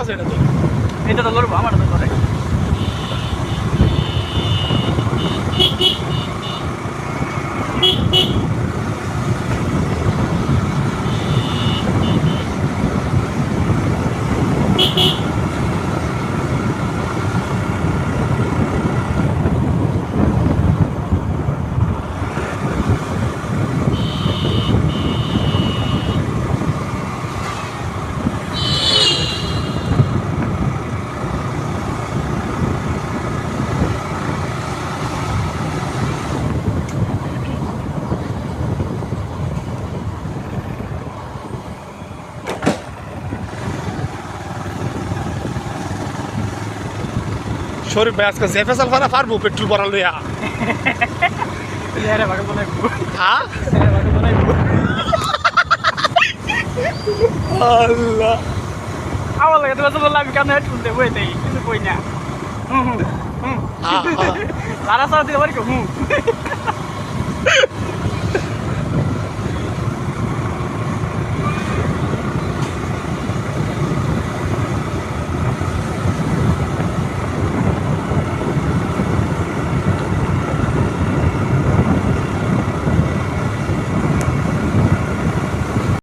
আছে এটা তো। এটা তো লড়বো আমার তো লড়াই শরীর ভাই আজকে জেফে ফারা পারব পেট্রোল ভরা লইয়া। হ্যাঁ? আল্লাহ। আমার লাগে তোমার বললাম আমি কেন হেডফোন দেবো এটাই কিছু কই না। হুম হুম হুম। লারা সারা দিতে পারি হুম।